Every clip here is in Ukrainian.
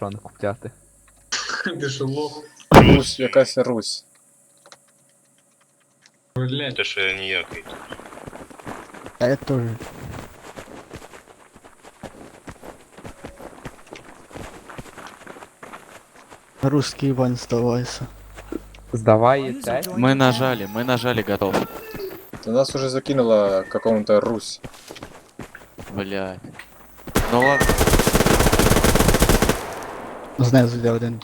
що не купляти. Лох? Русь, якась Русь. Блять. Що я ніякий. А я тоже. Русский Иван сдавайся. Здавай те. Мы нажали, мы нажали, готов. Та нас уже закинула какому-то Русь. Блядь. Ну ладно. Знаю, для один.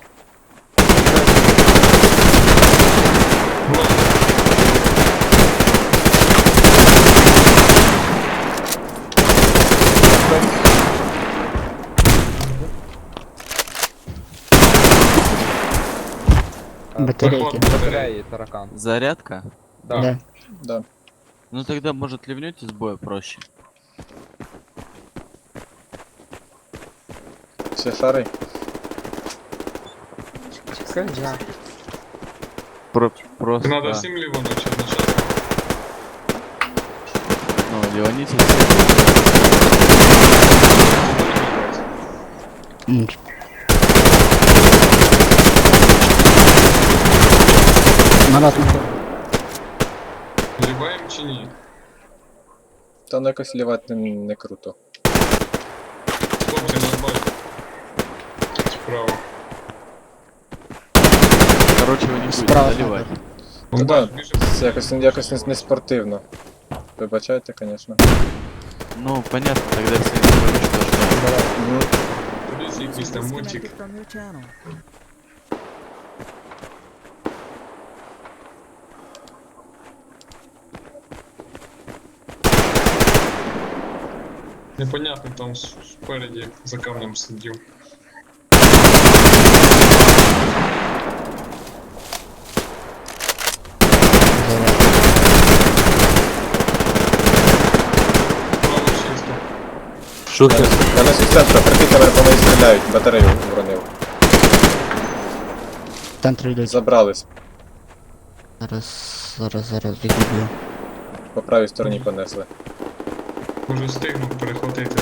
Батарейки. Батареї, таракан. Зарядка? Да. Да. Да. Ну тогда, может, ливнете с боя проще. Все шари. Скажа. Про просто. Надо всім лівону чи одночасно. Ну, ливаните. М, Марат, ну, Ліваєм чи ні? Та ну якось лівати не, не круто. Хлопці на базі. Справа. Короче, вы не будете Справа заливать. Ну Бомба, да, біжи. це якось, якось не, не спортивно. Вибачайте, звісно. Ну, понятно, тогда все говорю, что ждать. Ну, Дивіться якийсь там мультик. Disconnected from your channel. Непонятно там с- спереді за камнем сидів. Шухер. мене з центра, прикиньте, мене по мені стріляють, батарею вронив. в центр йдуть. Забрались, Зараз, зараз, зараз відб'ю. по правій стороні понесли. Може встигну перехватити.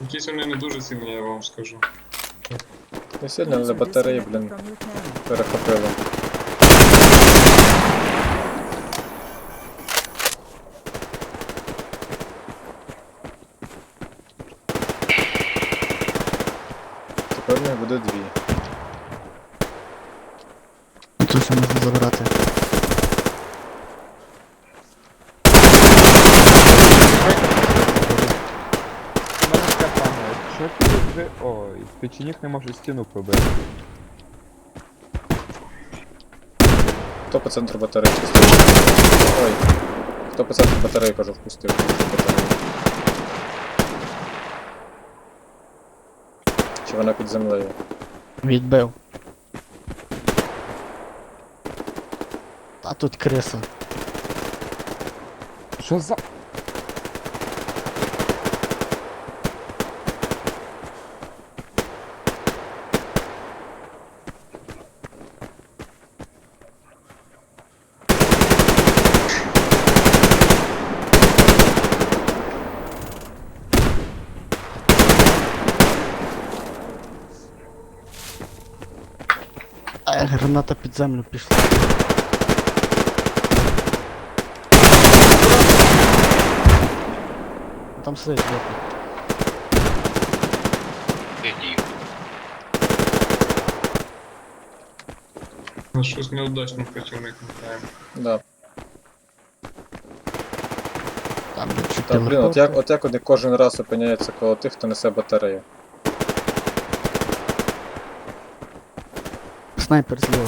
Якісь вони не дуже сильні, я вам скажу. Не сильно, але батареї, блін, перехопили. Тепер в них буде дві. Ще можна забрати. У мене таке саме. Що ти вже... Ой, печенік не може стіну пробити. Хто по центру батареї пустив? Ой. Хто по центру батареї, кажу, впустив? Чи вона під землею? Відбив. А тут криса. Що за... А граната під землю пішла. Там сидить боку. Іди. На щось неудачно противник граємо. Да. Там Та блін, от як, от як вони кожен раз опиняються коло тих, хто несе батарею. Снайпер зліва.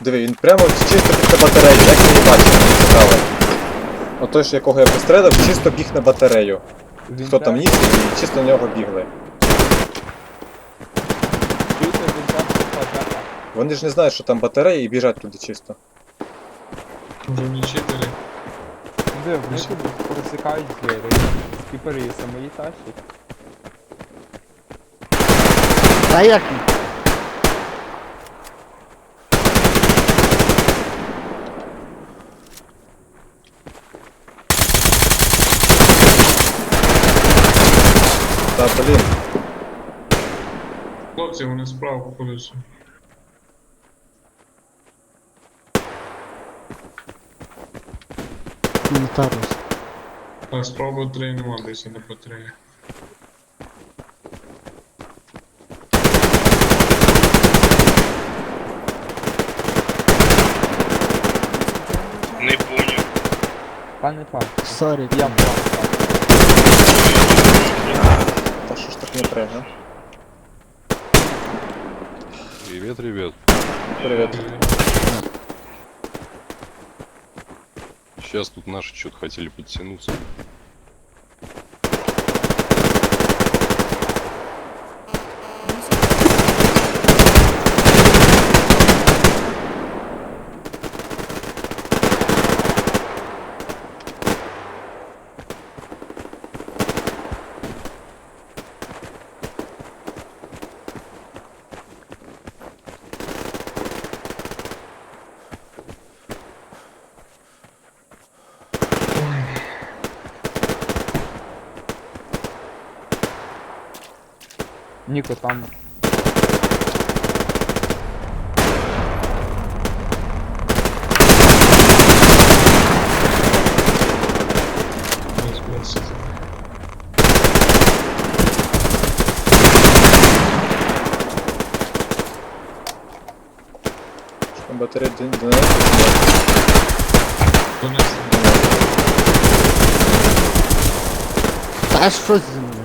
Диви, він прямо чисто біг на батарею, як її бачив, мені цікаво. От той, ж, якого я пострелив, чисто біг на батарею. Він Хто там ніс і чисто на нього бігли. Що. Вони ж не знають, що там батарея і біжать туди чисто. Може не читери. Де, вони тут пересикають двері. Скіпери і самої тащать. Та як? Та блін. Хлопці, вони справа по колесу. Нотаріус. А справа батареї нема десь на батареї. Не понял. Пане пан, Сорі. я пан. Та що ж так не треба? Привет, ребят. Привіт. Сейчас тут наши что-то хотели подтянуться. Ніко там. Розбився. Батарея Донецьк. Донесли. Та що з землею?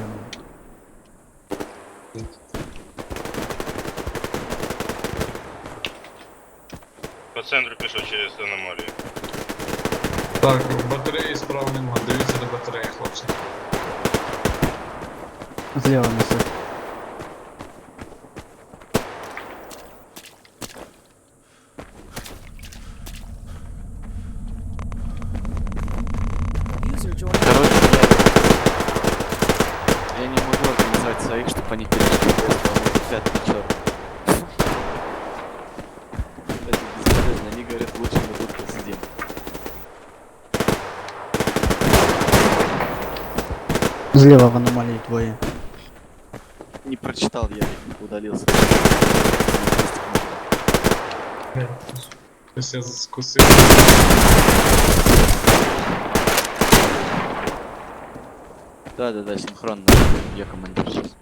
По центру через аномалію. Так, батареї справа нема. Дивіться до батареї, хлопці. Зліва несуть. Зліва в аномалії двоє. Не прочитал я, удалился. Ось я скусив. Да, да, да, синхронно. Я командир сейчас.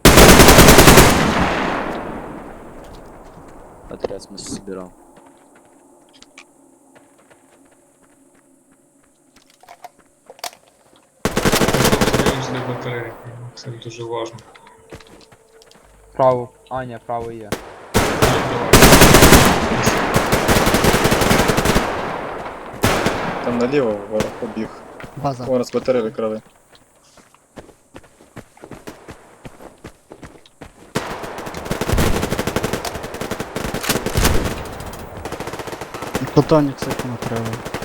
Отряд в смысле собирал. Батареї. Це дуже важливо. Право. А, ні, право є. Там наліво ворог побіг. База. О, нас батарею викрали. Платонік секунд треба.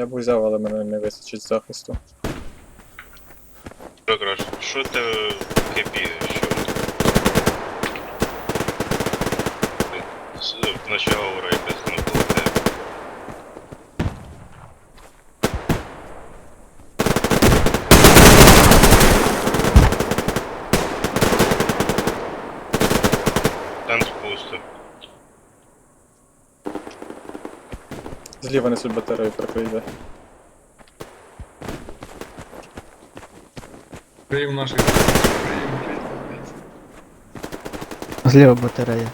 Я б взяв, але мене не вистачить захисту. Що ти кипі? Зліва несуть батарею, прикрийте. Прийм наших. Зліва батарея.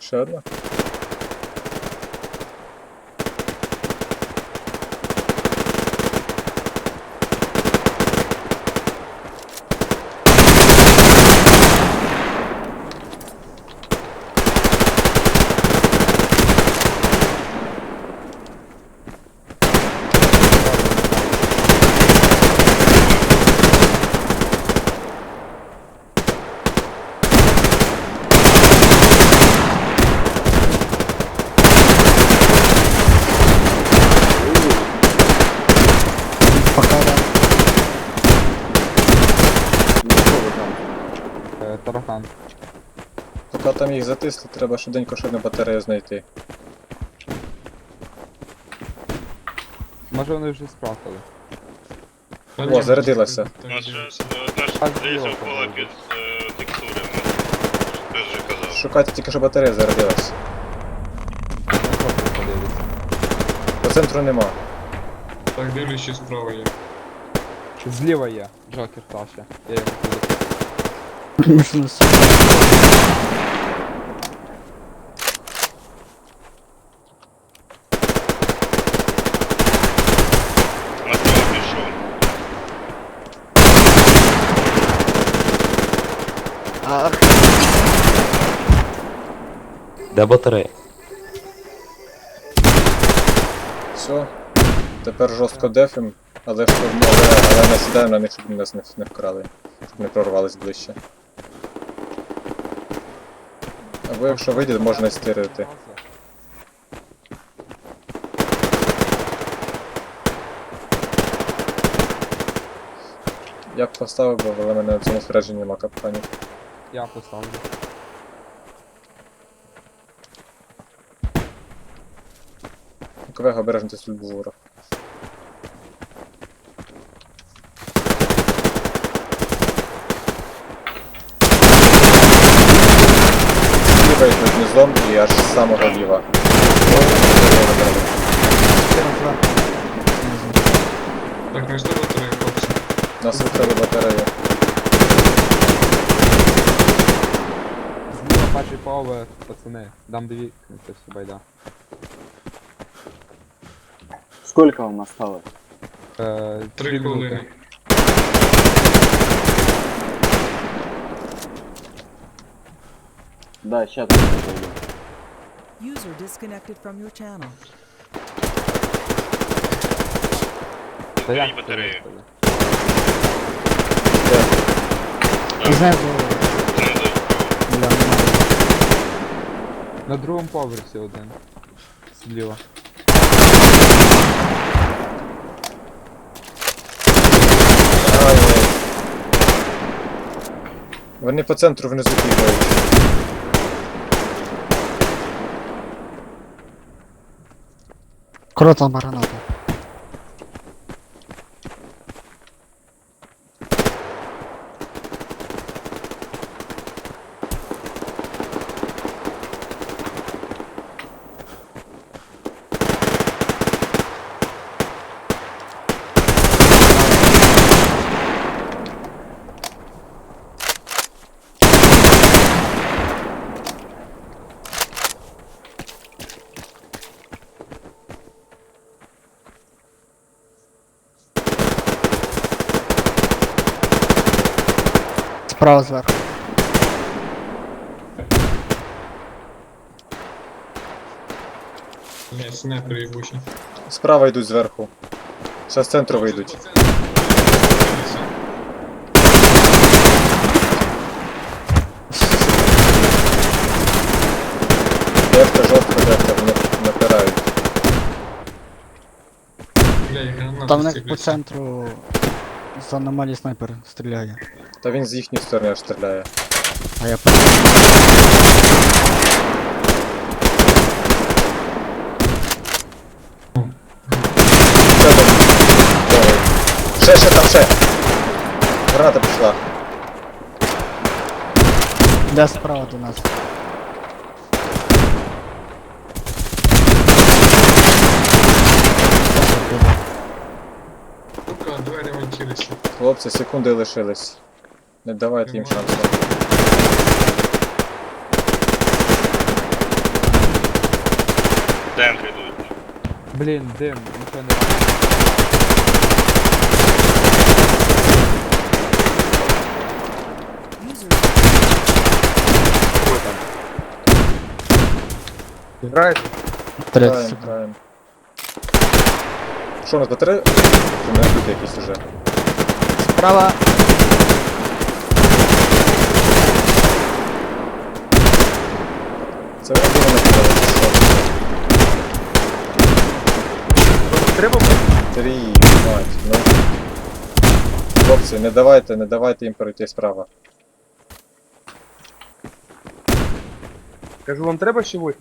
Ще одна? Е, таракан. Поки там їх затисли, треба швиденько ще одну батарею знайти. Може вони вже спрятали. Та О, зарядилася. впала під е, текстури. Ти ж казав. Шукайте тільки, що батарея подивиться. По центру нема. Так, дивлюсь, що справа є. Зліва є. Джокер Таша. Я його. Ах, Де батарея? Все. Тепер жорстко дефім, але штурмове, але насідаємо на них, щоб нас не, не вкрали. Щоб не прорвались ближче. Або якщо вийде, можна стирити. Я б поставив, бо але мене на цьому спорядженні нема капканів. Я поставлю. Ковега обережно ти сульбу ворог. Ліва йдуть низом і аж з самого ліва. Так, знайшли батарею, хлопці. Нас викрали батарею. Зліва перший поверх, пацани. Дам дві, це все байда. Сколько вам осталось? Е, Три минути. Да, сейчас. User disconnected from your channel. Знизу. Бля, немає. На другому поверсі один. Зліва. Вони по центру внизу бігають. Круто граната. Справа зверху. Блядь, снайпер їбучий. Справа йдуть зверху. Зараз з центру вийдуть. Дефка жорстко, дефка, вони напирають. Там в них по центру з аномалії снайпер стріляє. Та він з їхньої сторони аж стріляє. А я Ще. Ще, там, ще. Граната пішла. Де справа до нас? Сука, двері вантилися. Хлопці, секунди лишились. Не давайте їм шансу. Центр йдуть. Блін, дим, нічого не бачу. User Граєте? 30 Граємо, секунд. граємо. Що у нас батарея? У мене люди якісь уже. Справа. Це буде накидати. Треба Три, мать, ну. Хлопці, не давайте, не давайте їм перейти справа. Кажу, вам треба чогось?